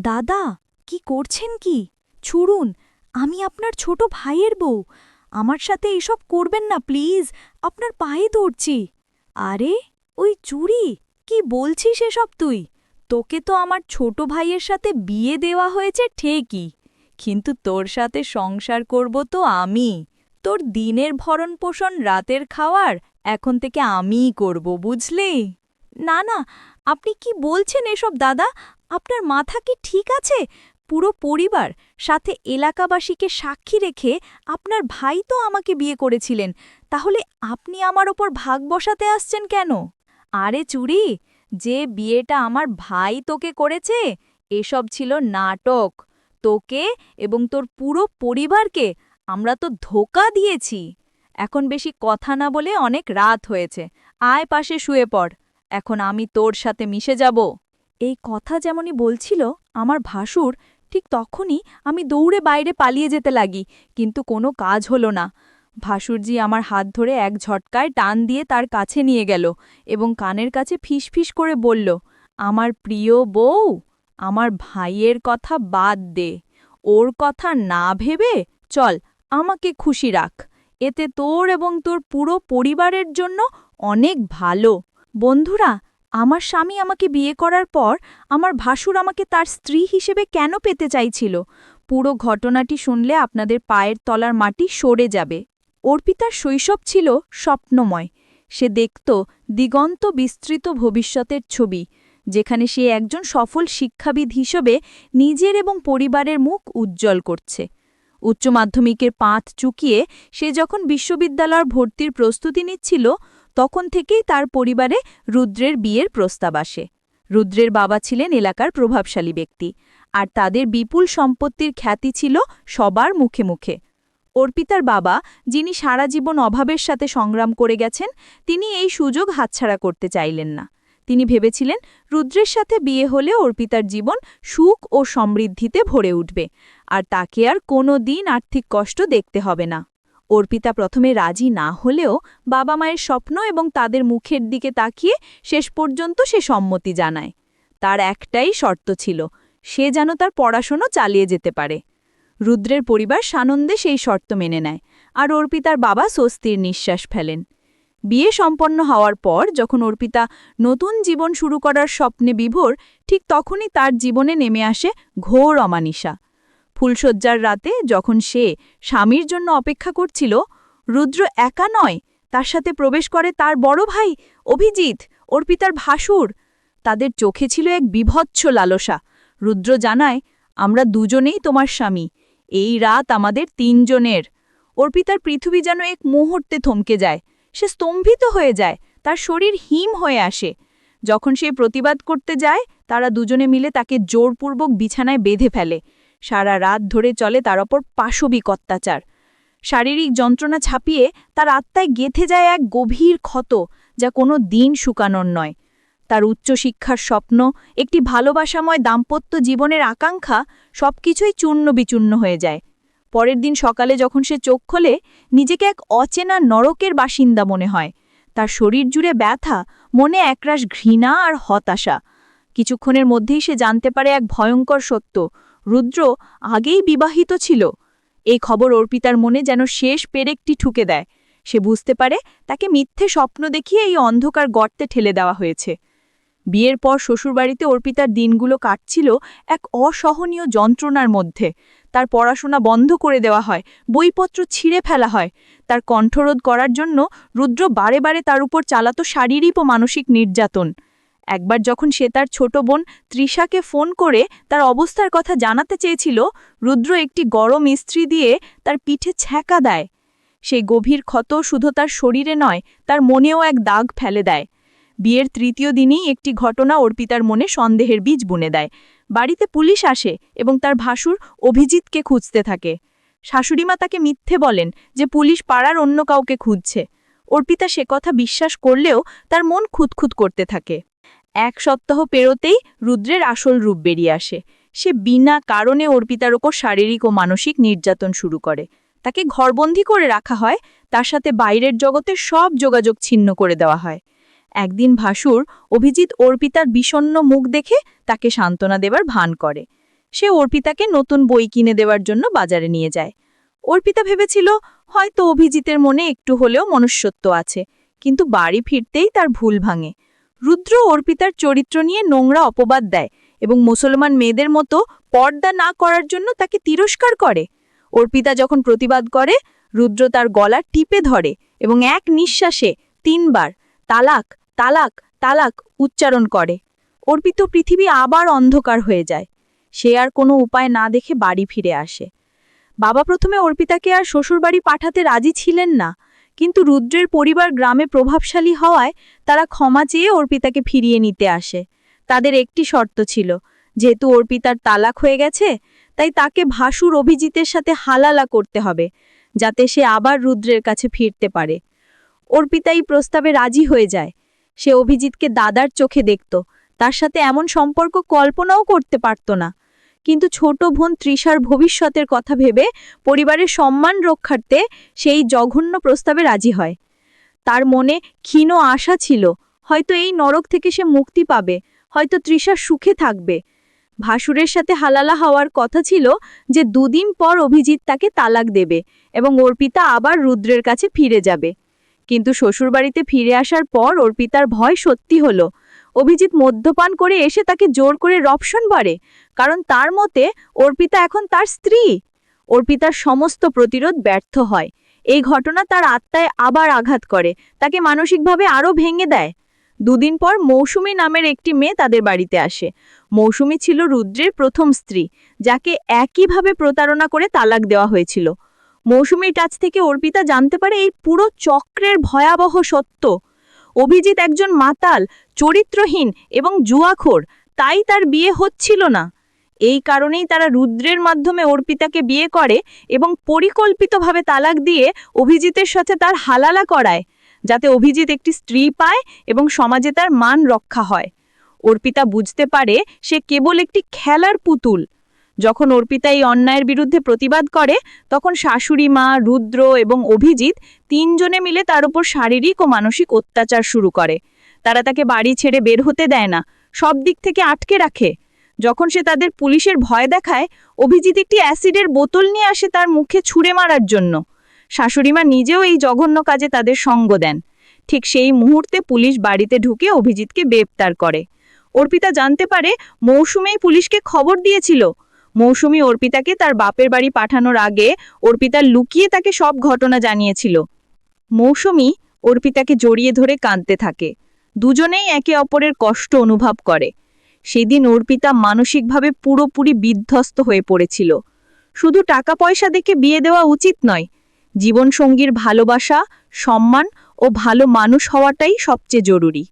দাদা, কি করছেন কি? ছুড়ুন, আমি আপনার ছোট ভাইয়ের বউ। আমার সাথে এসব করবেন না, প্লিজ। আপনার পায়ে ধরছি। আরে, ওই চুরি, কি বলছিস এসব তুই? তোকে তো আমার ছোট ভাইয়ের সাথে বিয়ে দেওয়া হয়েছে ঠিকই। কিন্তু তোর সাথে সংসার করব তো আমি। তোর দিনের ভরণ পোষণ, রাতের খাওয়ার, এখন থেকে আমিই করব, বুঝলি? না না, আপনি কি বলছেন এসব, দাদা? আপনার মাথা কি ঠিক আছে? পুরো পরিবার সাথে এলাকাবাসীকে সাক্ষী রেখে আপনার ভাই তো আমাকে বিয়ে করেছিলেন, তাহলে আপনি আমার ওপর ভাগ বসাতে আসছেন কেন? আরে চুরি! যে বিয়েটা আমার ভাই তোকে করেছে, এসব ছিল নাটক। তোকে এবং তোর পুরো পরিবারকে আমরা তো ধোকা দিয়েছি। এখন বেশি কথা না বলে অনেক রাত হয়েছে। আয় পাশে শুয়ে পড়। এখন আমি তোর সাথে মিশে যাব। এই কথা যেমনই বলছিল, আমার ভাসুর ঠিক তখনই আমি দৌড়ে বাইরে পালিয়ে যেতে লাগি, কিন্তু কোনো কাজ হলো না। ভাসুরজি আমার হাত ধরে এক ঝটকায় টান দিয়ে তার কাছে নিয়ে গেল এবং কানের কাছে ফিসফিস করে বলল, আমার প্রিয় বউ, আমার ভাইয়ের কথা বাদ দে। ওর কথা না ভেবে চল, আমাকে খুশি রাখ। এতে তোর এবং তোর পুরো পরিবারের জন্য অনেক ভালো। বন্ধুরা আমার স্বামী আমাকে বিয়ে করার পর আমার ভাসুর আমাকে তার স্ত্রী হিসেবে কেন পেতে চাইছিল? পুরো ঘটনাটি শুনলে আপনাদের পায়ের তলার মাটি সরে যাবে। অর্পিতার শৈশব ছিল স্বপ্নময়। সে দেখত দিগন্ত বিস্তৃত ভবিষ্যতের ছবি, যেখানে সে একজন সফল শিক্ষাবিদ হিসেবে নিজের এবং পরিবারের মুখ উজ্জ্বল করছে। উচ্চ মাধ্যমিকের পাঁত চুকিয়ে সে যখন বিশ্ববিদ্যালয়ের ভর্তির প্রস্তুতি নিচ্ছিল তখন থেকেই তার পরিবারে রুদ্রের বিয়ের প্রস্তাব আসে। রুদ্রের বাবা ছিলেন এলাকার প্রভাবশালী ব্যক্তি, আর তাদের বিপুল সম্পত্তির খ্যাতি ছিল সবার মুখে মুখে। অর্পিতার বাবা, যিনি সারা জীবন অভাবের সাথে সংগ্রাম করে গেছেন, তিনি এই সুযোগ হাতছাড়া করতে চাইলেন না। তিনি ভেবেছিলেন, রুদ্রের সাথে বিয়ে হলে অর্পিতার জীবন সুখ ও সমৃদ্ধিতে ভরে উঠবে, আর তাকে আর কোনো দিন আর্থিক কষ্ট দেখতে হবে না। অর্পিতা প্রথমে রাজি না হলেও বাবা মায়ের স্বপ্ন এবং তাদের মুখের দিকে তাকিয়ে শেষ পর্যন্ত সে সম্মতি জানায়। তার একটাই শর্ত ছিল, সে যেন তার পড়াশোনা চালিয়ে যেতে পারে। রুদ্রের পরিবার সানন্দে সেই শর্ত মেনে নেয় আর অর্পিতার বাবা স্বস্তির নিঃশ্বাস ফেলেন। বিয়ে সম্পন্ন হওয়ার পর যখন অর্পিতা নতুন জীবন শুরু করার স্বপ্নে বিভোর, ঠিক তখনই তার জীবনে নেমে আসে ঘোর অমানিসা। ফুলশয্যার রাতে যখন সে স্বামীর জন্য অপেক্ষা করছিল, রুদ্র একা নয়, তার সাথে প্রবেশ করে তার বড় ভাই অভিজিৎ অর্পিতার ভাসুর। তাদের চোখে ছিল এক বিভৎস লালসা। রুদ্র জানায়, আমরা দুজনেই তোমার স্বামী। এই রাত আমাদের তিনজনের। অর্পিতার পৃথিবী যেন এক মুহূর্তে থমকে যায়। সে স্তম্ভিত হয়ে যায়, তার শরীর হিম হয়ে আসে। যখন সে প্রতিবাদ করতে যায়, তারা দুজনে মিলে তাকে জোরপূর্বক বিছানায় বেঁধে ফেলে। সারা রাত ধরে চলে তার ওপর পাশবিক অত্যাচার। শারীরিক যন্ত্রণা ছাপিয়ে তার আত্মায় গেথে যায় এক গভীর ক্ষত যা কোনো দিন শুকানোর নয়। তার উচ্চশিক্ষার স্বপ্ন, একটি ভালোবাসাময় দাম্পত্য জীবনের আকাঙ্ক্ষা সবকিছুই চূর্ণ বিচূর্ণ হয়ে যায়। পরের দিন সকালে যখন সে চোখ খোলে, নিজেকে এক অচেনা নরকের বাসিন্দা মনে হয়। তার শরীর জুড়ে ব্যথা, মনে একরাশ ঘৃণা আর হতাশা। কিছুক্ষণের মধ্যেই সে জানতে পারে এক ভয়ঙ্কর সত্য। রুদ্র আগেই বিবাহিত ছিল। এই খবর অর্পিতার মনে যেন শেষ পেরেকটি ঠুকে দেয়। সে বুঝতে পারে তাকে মিথ্যে স্বপ্ন দেখিয়ে এই অন্ধকার গর্তে ঠেলে দেওয়া হয়েছে। বিয়ের পর শ্বশুরবাড়িতে অর্পিতার দিনগুলো কাটছিল এক অসহনীয় যন্ত্রণার মধ্যে। তার পড়াশোনা বন্ধ করে দেওয়া হয়, বইপত্র ছিঁড়ে ফেলা হয়। তার কণ্ঠরোধ করার জন্য রুদ্র বারে বারে তার উপর চালাতো শারীরিক ও মানসিক নির্যাতন। একবার যখন সে তার ছোট বোন তৃষাকে ফোন করে তার অবস্থার কথা জানাতে চেয়েছিল, রুদ্র একটি গরম ইস্ত্রি দিয়ে তার পিঠে ছ্যাঁকা দেয়। সেই গভীর ক্ষত শুধু তার শরীরে নয়, তার মনেও এক দাগ ফেলে দেয়। বিয়ের তৃতীয় দিনই একটি ঘটনা অর্পিতার মনে সন্দেহের বীজ বুনে দেয়। বাড়িতে পুলিশ আসে এবং তার ভাসুর অভিজিৎকে খুঁজতে থাকে। শাশুড়িমা তাকে মিথ্যে বলেন যে পুলিশ পাড়ার অন্য কাউকে খুঁজছে। অর্পিতা সে কথা বিশ্বাস করলেও তার মন খুঁতখুত করতে থাকে। এক সপ্তাহ পেরোতেই রুদ্রের আসল রূপ বেরিয়ে আসে। সে বিনা কারণে অর্পিতার ওপর শারীরিক ও মানসিক নির্যাতন শুরু করে। তাকে ঘরবন্দি করে রাখা হয়, তার সাথে বাইরের জগতে সব যোগাযোগ ছিন্ন করে দেওয়া হয়। একদিন ভাসুর অভিজিৎ অর্পিতার বিষণ্ন মুখ দেখে তাকে সান্ত্বনা দেবার ভান করে। সে অর্পিতাকে নতুন বই কিনে দেওয়ার জন্য বাজারে নিয়ে যায়। অর্পিতা ভেবেছিল, হয়তো অভিজিতের মনে একটু হলেও মনুষ্যত্ব আছে, কিন্তু বাড়ি ফিরতেই তার ভুল ভাঙে। রুদ্র অর্পিতার চরিত্র নিয়ে নোংরা অপবাদ দেয় এবং মুসলমান মেয়েদের মতো পর্দা না করার জন্য তাকে তিরস্কার করে। অর্পিতা যখন প্রতিবাদ করে, রুদ্র তার গলা টিপে ধরে এবং এক নিঃশ্বাসে তিনবার তালাক তালাক তালাক উচ্চারণ করে। অর্পিত পৃথিবী আবার অন্ধকার হয়ে যায়। সে আর কোনো উপায় না দেখে বাড়ি ফিরে আসে। বাবা প্রথমে অর্পিতাকে আর শ্বশুরবাড়ি পাঠাতে রাজি ছিলেন না। কিন্তু রুদ্রের পরিবার গ্রামে প্রভাবশালী হওয়ায় তারা ক্ষমা চেয়ে অর্পিতাকে ফিরিয়ে নিতে আসে। তাদের একটি শর্ত ছিল, যেহেতু অর্পিতার তালাক হয়ে গেছে, তাই তাকে ভাসুর অভিজিতের সাথে হালালা করতে হবে, যাতে সে আবার রুদ্রের কাছে ফিরতে পারে। অর্পিতা এই প্রস্তাবে রাজি হয়ে যায়। সে অভিজিৎকে দাদার চোখে দেখত, তার সাথে এমন সম্পর্ক কল্পনাও করতে পারত না। কিন্তু ছোট বোন তৃষার ভবিষ্যতের কথা ভেবে পরিবারের সম্মান রক্ষার্থে সেই জঘন্য প্রস্তাবে রাজি হয়। তার মনে ক্ষীণ আশা ছিল, হয়তো এই নরক থেকে সে মুক্তি পাবে, হয়তো তৃষা সুখে থাকবে। ভাসুরের সাথে হালালা হওয়ার কথা ছিল যে দুদিন পর অভিজিৎ তাকে তালাক দেবে এবং অর্পিতা আবার রুদ্রের কাছে ফিরে যাবে। কিন্তু শ্বশুরবাড়িতে ফিরে আসার পর অর্পিতার ভয় সত্যি হলো অভিজিৎ মদ্যপান করে এসে তাকে জোর করে রপশন বাড়ে, কারণ তার মতে অর্পিতা এখন তার স্ত্রী। অর্পিতার সমস্ত প্রতিরোধ ব্যর্থ হয়। এই ঘটনা তার আত্মায় আবার আঘাত করে, তাকে মানসিকভাবে আরও ভেঙে দেয়। দুদিন পর মৌসুমী নামের একটি মেয়ে তাদের বাড়িতে আসে। মৌসুমী ছিল রুদ্রের প্রথম স্ত্রী, যাকে একইভাবে প্রতারণা করে তালাক দেওয়া হয়েছিল। মৌসুমীর কাছ থেকে অর্পিতা জানতে পারে এই পুরো চক্রের ভয়াবহ সত্য। অভিজিৎ একজন মাতাল, চরিত্রহীন এবং জুয়াখোর। তাই তার বিয়ে হচ্ছিল না। এই কারণেই তারা রুদ্রের মাধ্যমে অর্পিতাকে বিয়ে করে এবং পরিকল্পিতভাবে তালাক দিয়ে অভিজিতের সাথে তার হালালা করায়, যাতে অভিজিৎ একটি স্ত্রী পায় এবং সমাজে তার মান রক্ষা হয়। অর্পিতা বুঝতে পারে সে কেবল একটি খেলার পুতুল। যখন অর্পিতা এই অন্যায়ের বিরুদ্ধে প্রতিবাদ করে, তখন শাশুড়ি মা, রুদ্র এবং অভিজিৎ তিনজনে মিলে তার উপর শারীরিক ও মানসিক অত্যাচার শুরু করে। তারা তাকে বাড়ি ছেড়ে বের হতে দেয় না, সব দিক থেকে আটকে রাখে। যখন সে তাদের পুলিশের ভয় দেখায়, অভিজিৎ একটি অ্যাসিডের বোতল নিয়ে আসে তার মুখে ছুঁড়ে মারার জন্য। শাশুড়িমা নিজেও এই জঘন্য কাজে তাদের সঙ্গ দেন। ঠিক সেই মুহূর্তে পুলিশ বাড়িতে ঢুকে অভিজিৎকে গ্রেপ্তার করে। অর্পিতা জানতে পারে, মৌসুমেই পুলিশকে খবর দিয়েছিল। মৌসুমী অর্পিতাকে তার বাপের বাড়ি পাঠানোর আগে অর্পিতা লুকিয়ে তাকে সব ঘটনা জানিয়েছিল। মৌসুমী অর্পিতাকে জড়িয়ে ধরে কাঁদতে থাকে। দুজনেই একে অপরের কষ্ট অনুভব করে। সেদিন অর্পিতা মানসিকভাবে পুরোপুরি বিধ্বস্ত হয়ে পড়েছিল। শুধু টাকা পয়সা দেখে বিয়ে দেওয়া উচিত নয়, জীবনসঙ্গীর ভালোবাসা, সম্মান ও ভালো মানুষ হওয়াটাই সবচেয়ে জরুরি।